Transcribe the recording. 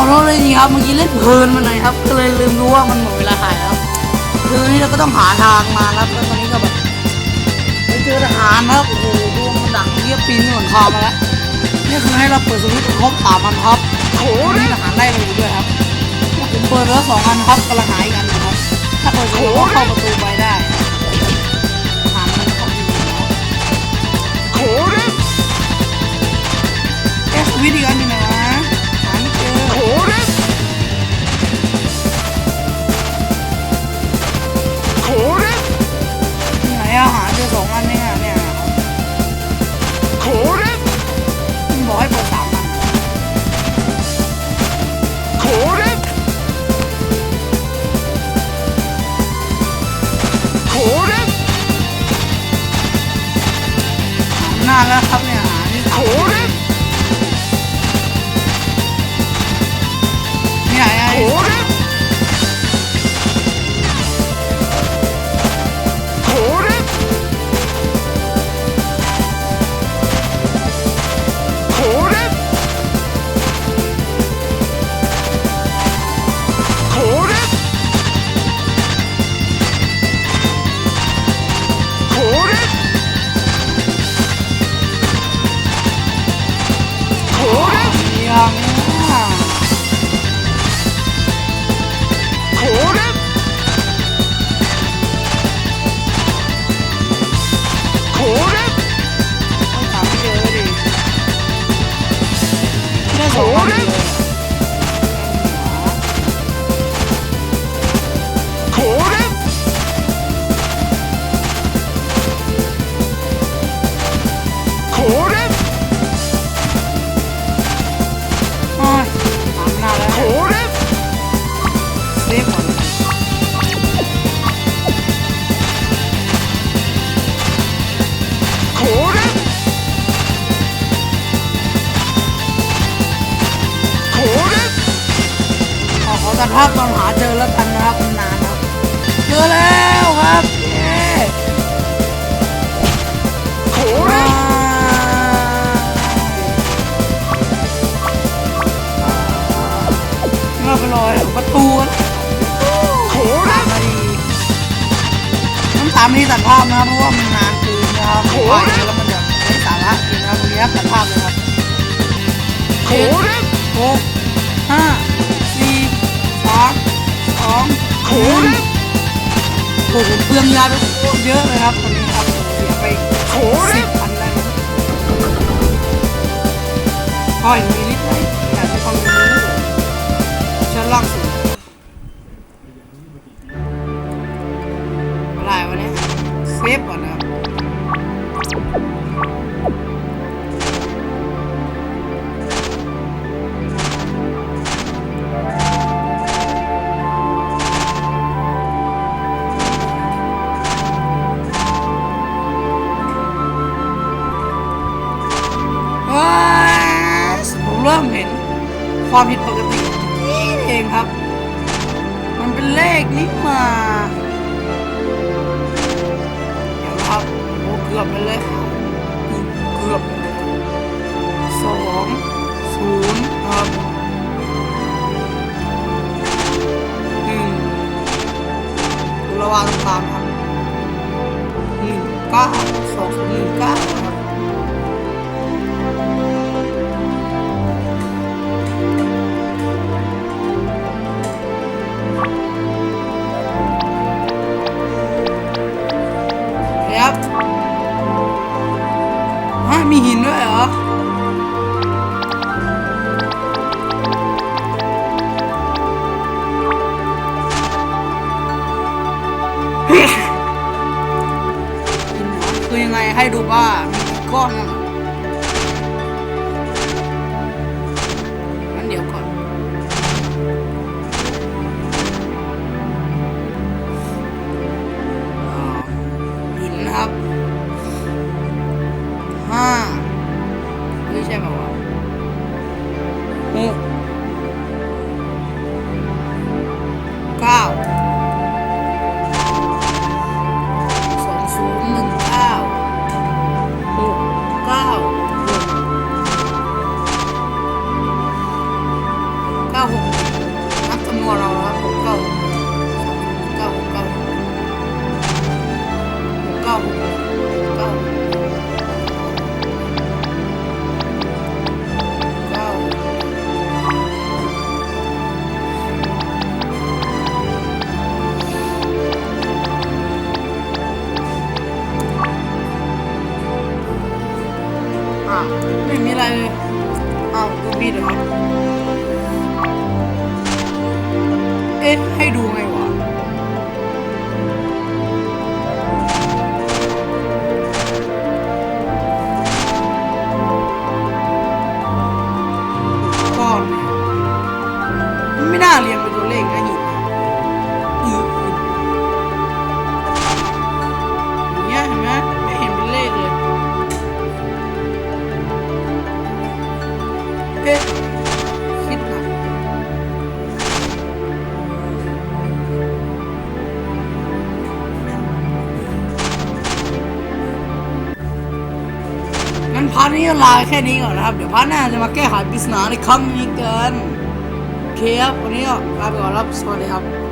ขอโทษเลยจริงครับเมื่อกี้เล่นเพลินมาหน่อยครับ ก็เลยลืมรู้ว่ามันหมดเวลาถ่ายแล้วคือนี่เราก็ต้องหาทางมาครับแล้วตอนนี้ก็แบบไปเจอทหารครับโอ้โหดวงมันดังเรียบปีนหลังคามาแล้วนี่คือให้เราเปิดสวิตช์ครบสามันครับโอ้โหนี่ทหารไล่เราอยู่ด้วยครับผมเปิดแล้วสองอันครับกำลังหาอีกอันนึงครับถ้าเปิดสวิตช์ก็เข้าประตูไป อขอตัดภาพตอนหาเจอแล้วกันนะครับนานครับเจอแล้วครับเย้ว้าวเราไปรอแถวประตูตามมาดีต้องตามมาดีตัดภาพนะเพราะว่ามันนานเกินนะครับไปแล้วมันจะไม่สาระนะครับวันนี้ตัดภาพเลยครับ ไปโคตรเยอะเลยครับตอนนี้ครับเสียไปสิบพันแล้วก็อย่างนี้ ความผิดปกตินี่เองครับ มันเป็นเลขนี้มาเดี๋ยวครับโอ้เกือบไปเลยเกือบสองศูนย์ครับหนึ่งระวังตามครับหนึ่งเก้าสองศูนย์หนึ่งเก้า คือยังไงให้ดูว่ามีกี่ก้อนนั่นเหรองั้นเดี๋ยวก่อน หินนะครับห้าไม่ใช่แบบว่าวะหก อะไรเอากูบีดเหรอ เอ๊ะ ให้ดูไง พาร์ทนี้ลาแค่นี้ก่อนนะครับ เดี๋ยวพาร์ทหน้าจะมาแก้ไขปริศนาในครั้งนี้กัน เคครับวันนี้ลาไปก่อนครับสวัสดีครับ